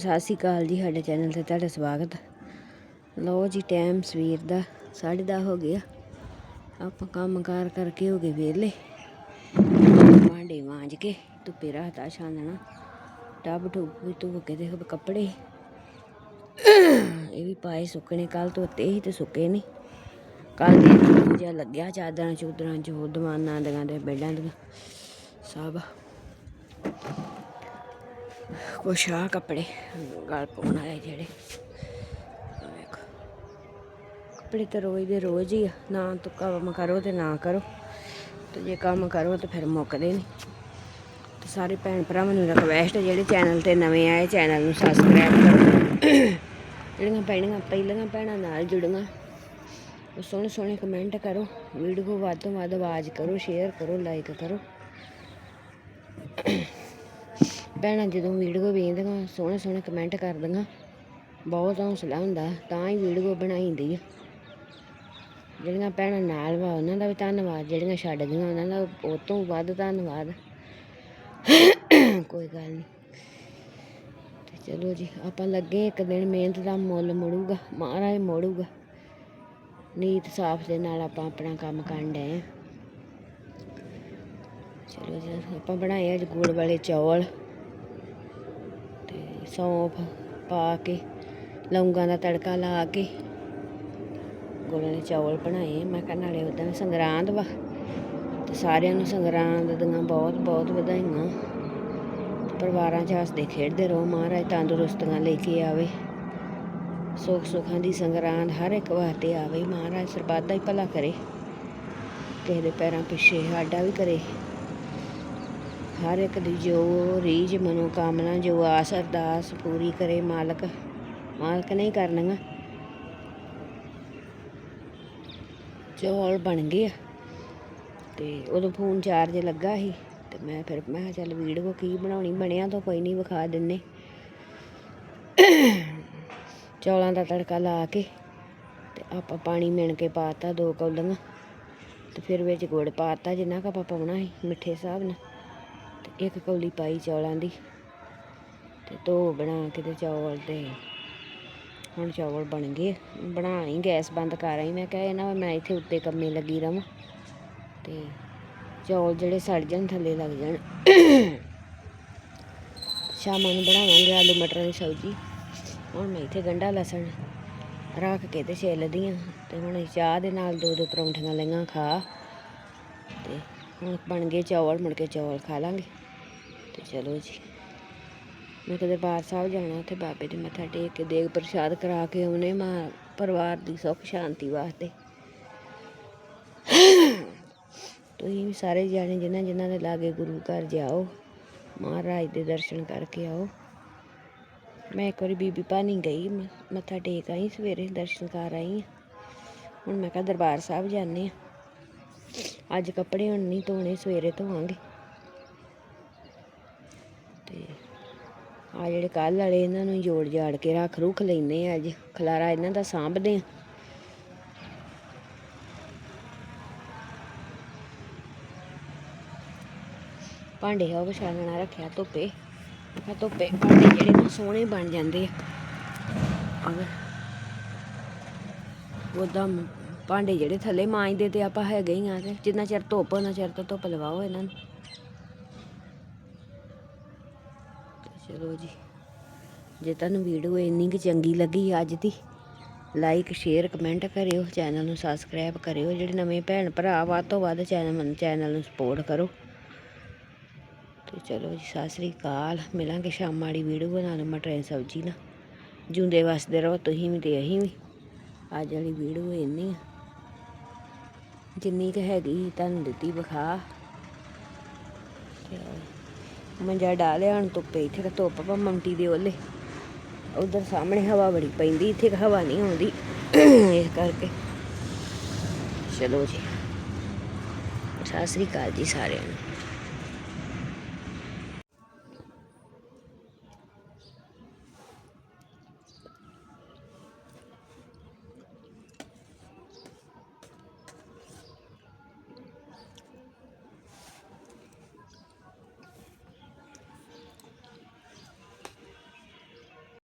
ਸਤਿ ਸ਼੍ਰੀ ਅਕਾਲ ਜੀ, ਸਾਡੇ ਚੈਨਲ ਤੇ ਤੁਹਾਡਾ ਸਵਾਗਤ। ਲਓ ਜੀ, ਟਾਈਮ ਸਵੇਰ ਦਾ 10:30 ਹੋ ਗਿਆ ਆਪਾਂ ਕੰਮ ਕਾਰ ਕਰਕੇ ਹੋ ਗਏ ਵਿਹਲੇ। ਭਾਂਡੇ ਮਾਂਜ ਕੇ, ਧੁੱਪੇ ਰਾਤਾ ਛਾਨਣਾ ਟੱਬ ਟੁੱਬ ਵੀ ਧੋ ਕੇ ਦੇਖੋ ਕੱਪੜੇ। ਇਹ ਵੀ ਪਾਏ ਸੁੱਕਣੇ ਕੱਲ ਧੋਤੇ ਸੀ ਤੇ ਸੁੱਕੇ ਨਹੀਂ। ਕੱਲ ਦੇ ਜਿਹਾ ਲੱਗਿਆ, ਚਾਦਰਾਂ ਚੂਦਰਾਂ ਜੋ ਦਵਾਨਾਂ ਦੀਆਂ ਦੇ ਬੈਡਾਂ ਦੀਆਂ। ਸਭ। ਕੁਛ ਆ ਕੱਪੜੇ, ਗਲ ਪਾਉਣ ਵਾਲੇ ਜਿਹੜੇ। ਵੇਖੋ। ਕੱਪੜੇ ਤਾਂ ਰੋਜ਼ ਦੇ ਰੋਜ਼ ਹੀ ਆ। ਨਾ ਤੂੰ ਕੰਮ ਕਰੋ ਤੇ ਨਾ ਕਰੋ। ਤੇ ਜੇ ਕੰਮ ਕਰੋ ਤੇ ਫਿਰ ਮੁੱਕਦੇ ਨਹੀਂ। ਤੇ ਸਾਰੇ ਭੈਣ ਭਰਾਵਾਂ ਨੂੰ ਰਿਕਵੈਸਟ ਜਿਹੜੇ ਚੈਨਲ ਤੇ ਨਵੇਂ ਆਏ ਚੈਨਲ ਨੂੰ ਸਬਸਕ੍ਰਾਈਬ ਕਰੋ। ਜਿਹੜੀਆਂ ਭੈਣਾਂ ਪਹਿਲੀਆਂ ਭੈਣਾਂ ਨਾਲ ਜੁੜੀਆਂ, ਉਹ ਸੋਹਣੇ ਸੋਹਣੇ ਕਮੈਂਟ ਕਰੋ। ਵੀਡੀਓ ਵੱਧ ਤੋਂ ਵੱਧ ਆਵਾਜ਼ ਕਰੋ ਸ਼ੇਅਰ ਕਰੋ ਲਾਈਕ ਕਰੋ। ਭੈਣਾਂ ਜਦੋਂ ਵੀਡੀਓ ਵੇਖਦੀਆਂ, ਸੋਹਣੇ ਸੋਹਣੇ ਕਮੈਂਟ ਕਰਦੀਆਂ, ਬਹੁਤ ਹੌਸਲਾ ਹੁੰਦਾ, ਤਾਂ ਹੀ ਵੀਡੀਓ ਬਣਾਈਂਦੀ ਆ। ਜਿਹੜੀਆਂ ਭੈਣਾਂ ਨਾਲ ਵਾ, ਉਹਨਾਂ ਦਾ ਵੀ ਧੰਨਵਾਦ, ਜਿਹੜੀਆਂ ਛੱਡ ਗਈਆਂ, ਉਹਨਾਂ ਦਾ ਉਹ ਤੋਂ ਵੱਧ ਧੰਨਵਾਦ। ਕੋਈ ਗੱਲ ਨਹੀਂ ਤੇ ਚਲੋ ਜੀ, ਆਪਾਂ ਲੱਗੇ ਇੱਕ ਦਿਨ, ਮਿਹਨਤ ਦਾ ਮੁੱਲ ਮੁੜੂਗਾ, ਮਹਾਰਾਜ ਮੋੜੂਗਾ। ਨੀਤ ਸਾਫ਼ ਦੇ ਨਾਲ ਆਪਾਂ ਆਪਣਾ ਕੰਮ ਕਰਨ ਡਏ ਆ। ਚਲੋ ਜੀ, ਆਪਾਂ ਬਣਾਏ ਅੱਜ ਗੁੜ ਵਾਲੇ ਚੌਲ। ਸੌਂਫ ਪਾ ਕੇ, ਲੌਂਗਾਂ ਦਾ ਤੜਕਾ ਲਾ ਕੇ। ਗੁੜ ਦੇ ਚੌਲ ਬਣਾਏ। ਮੈਂ ਕਿਹਾ ਨਾਲੇ ਉਦਾਂ ਸੰਗਰਾਂਦ ਵਾ। ਤੇ ਸਾਰਿਆਂ ਨੂੰ ਸੰਗਰਾਂਦ ਦੀਆਂ ਬਹੁਤ ਬਹੁਤ ਵਧਾਈਆਂ। ਪਰਿਵਾਰਾਂ 'ਚ ਹੱਸਦੇ ਖੇਡਦੇ ਰਹੋ ਮਹਾਰਾਜ, ਤੰਦਰੁਸਤੀਆਂ ਲੈ ਕੇ ਆਵੇ। ਸੁੱਖ ਸੁੱਖਾਂ ਦੀ ਸੰਗਰਾਂਦ ਹਰ ਇੱਕ ਵਾਸਤੇ ਆਵੇ। ਮਹਾਰਾਜ ਸਰਬੱਤ ਦਾ ਹੀ ਭਲਾ ਕਰੇ। ਕਿਸੇ ਦੇ ਪੈਰਾਂ ਪਿੱਛੇ ਸਾਡਾ ਵੀ ਕਰੇ। ਹਰ ਇੱਕ ਦੀ ਜੋ ਰੀਝ, ਮਨੋਕਾਮਨਾ, ਜੋ ਆਸ, ਅਰਦਾਸ ਪੂਰੀ ਕਰੇ ਮਾਲਕ। ਮਾਲਕ ਨਹੀਂ ਕਰਨੀਆਂ ਚੌਲ ਬਣ ਗਏ ਆ। ਤੇ ਉਦੋਂ ਫੋਨ ਚਾਰਜ ਲੱਗਾ ਸੀ ਤੇ ਮੈਂ ਫਿਰ ਮੈਂ ਕਿਹਾ ਚੱਲ ਵੀਡੀਓ ਕੀ ਬਣਾਉਣੀ? ਬਣਿਆ ਤਾਂ ਕੋਈ ਨਹੀਂ, ਵਿਖਾ ਦਿੰਨੇ। ਚੌਲਾਂ ਦਾ ਤੜਕਾ ਲਾ ਕੇ ਤੇ ਆਪਾਂ ਪਾਣੀ ਮਿਣ ਕੇ ਪਾਤਾ ਦੋ ਕੌਲੀਆਂ। ਤੇ ਫਿਰ ਵਿੱਚ ਗੁੜ ਪਾਤਾ ਜਿੰਨਾ ਕੁ ਆਪਾਂ ਪਾਉਣਾ ਸੀ ਮਿੱਠੇ ਹਿਸਾਬ ਨਾਲ। ਇੱਕ ਕੌਲੀ ਪਾਈ ਚੌਲਾਂ ਦੀ ਤੇ ਧੋ ਬਣਾ ਕੇ ਤੇ ਚੌਲ ਤੇ ਹੁਣ ਚੌਲ ਬਣ ਗਏ। ਬਣਾ ਹੀ, ਗੈਸ ਬੰਦ ਕਰ ਆਈ। ਮੈਂ ਕਿਹਾ ਇਹਨਾਂ ਨਾ ਮੈਂ ਇੱਥੇ ਉੱਤੇ ਕੰਮੇ ਲੱਗੀ ਰਵਾਂ ਤੇ ਚੌਲ ਜਿਹੜੇ ਸੜ ਜਾਣ, ਥੱਲੇ ਲੱਗ ਜਾਣ। ਸ਼ਾਮਾਂ ਨੂੰ ਬਣਾਵਾਂਗੇ ਆਲੂ ਮਟਰਾਂ ਦੀ ਸਬਜ਼ੀ। ਹੁਣ ਮੈਂ ਇੱਥੇ ਗੰਢਾ ਲਸਣ ਰੱਖ ਕੇ ਤੇ ਛਿੱਲਦੀ ਆ ਤੇ ਹੁਣ ਚਾਹ ਦੇ ਨਾਲ ਦੋ ਦੋ ਪਰੌਂਠੀਆਂ ਲਈਆਂ ਖਾ ਤੇ ਹੁਣ ਬਣ ਗਏ ਚੌਲ, ਮੁੜ ਕੇ ਚੌਲ ਖਾ ਲਾਂਗੇ। ਤੇ ਚਲੋ ਜੀ। ਮੈਂ ਕਿਤੇ ਦਰਬਾਰ ਸਾਹਿਬ ਜਾਣਾ, ਉੱਥੇ ਬਾਬੇ ਦੇ ਮੱਥਾ ਟੇਕ ਕੇ ਦੇਗ ਪ੍ਰਸ਼ਾਦ ਕਰਾ ਕੇ ਆਉਨੇ ਮਾਂ ਪਰਿਵਾਰ ਦੀ ਸੁੱਖ ਸ਼ਾਂਤੀ ਵਾਸਤੇ। ਤੁਸੀਂ ਵੀ ਸਾਰੇ ਜਾਣੇ ਜਿਨ੍ਹਾਂ ਜਿਨ੍ਹਾਂ ਦੇ ਲਾਗੇ ਗੁਰੂ ਘਰ ਜਾਓ, ਮਹਾਰਾਜ ਦੇ ਦਰਸ਼ਨ ਕਰਕੇ ਆਓ। ਮੈਂ ਇੱਕ ਵਾਰੀ ਬੀਬੀ ਭਾਨੀ ਗਈ ਮੱਥਾ ਟੇਕ ਆਈ, ਸਵੇਰੇ ਦਰਸ਼ਨ ਕਰ ਆਈ ਹੁਣ ਮੈਂ ਕਿਹਾ ਦਰਬਾਰ ਸਾਹਿਬ ਜਾਂਦੇ ਆ। ਅੱਜ ਕੱਪੜੇ ਹੁਣ ਨਹੀਂ ਧੋਣੇ, ਸਵੇਰੇ ਧੋਵਾਂਗੇ। ਆ ਜਿਹੜੇ ਕੱਲ ਵਾਲੇ ਇਹਨਾਂ ਨੂੰ ਜੋੜ ਜਾੜ ਕੇ ਰੱਖ ਰੁਖ ਲੈਨੇ ਆ ਅੱਜ। ਖਲਾਰਾ ਇਹਨਾਂ ਦਾ ਸਾਂਭਦੇ ਆ। ਭਾਂਡੇ ਹੋ ਵਿਛਾਲਣਾ ਰੱਖਿਆ ਧੁੱਪੇ। ਮੈਂ ਧੁੱਪੇ ਭਾਂਡੇ ਜਿਹੜੇ ਨਾ ਸੋਹਣੇ ਬਣ ਜਾਂਦੇ ਆ। ਅਗਰ ਭਾਂਡੇ ਜਿਹੜੇ ਥੱਲੇ ਮਾਂਜਦੇ ਤੇ ਆਪਾਂ ਹੈਗੇ ਹੀ ਆ ਤੇ ਜਿੰਨਾ ਚਿਰ ਧੁੱਪ ਉਹਨਾਂ ਚਿਰ ਤਾਂ ਧੁੱਪ ਲਵਾਓ ਇਹਨਾਂ ਨੂੰ। ਚਲੋ ਜੀ। ਜੇ ਤੁਹਾਨੂੰ ਵੀਡੀਓ ਇੰਨੀ ਕੁ ਚੰਗੀ ਲੱਗੀ ਅੱਜ ਦੀ ਲਾਈਕ ਸ਼ੇਅਰ ਕਮੈਂਟ ਕਰਿਓ ਚੈਨਲ ਨੂੰ ਸਬਸਕ੍ਰਾਈਬ ਕਰਿਓ। ਜਿਹੜੇ ਨਵੇਂ ਭੈਣ ਭਰਾ ਵੱਧ ਤੋਂ ਵੱਧ ਚੈਨਲ ਚੈਨਲ ਨੂੰ ਸਪੋਰਟ ਕਰੋ। ਤੇ ਚਲੋ ਜੀ, ਸਤਿ ਸ੍ਰੀ ਅਕਾਲ। ਮਿਲਾਂਗੇ ਸ਼ਾਮ ਵਾਲੀ ਵੀਡੀਓ ਨਾਲ ਮਟਰਾਂ ਦੀ ਸਬਜ਼ੀ ਨਾਲ। ਜਿਉਂਦੇ ਵਸਦੇ ਰਹੋ, ਤੁਸੀਂ ਵੀ ਤੇ ਅਸੀਂ ਵੀ। ਅੱਜ ਵਾਲੀ ਵੀਡੀਓ ਇੰਨੀ ਜਿੰਨੀ ਕੁ ਹੈਗੀ, ਤੁਹਾਨੂੰ ਦਿੱਤੀ ਵਿਖਾ। ਤੇ ਮੰਜਾ ਡਾਲਿਆ ਹੁਣ ਧੁੱਪੇ ਇੱਥੇ ਤਾਂ ਧੁੱਪ ਪਾ ਮੰਟੀ ਦੇ ਓਲੇ ਉਧਰ ਸਾਹਮਣੇ ਹਵਾ ਬੜੀ ਪੈਂਦੀ, ਇੱਥੇ ਹਵਾ ਨਹੀਂ ਆਉਂਦੀ। ਇਸ ਕਰਕੇ। ਚਲੋ ਜੀ। ਸਤਿ ਸ੍ਰੀ ਅਕਾਲ ਜੀ ਸਾਰਿਆਂ ਨੂੰ।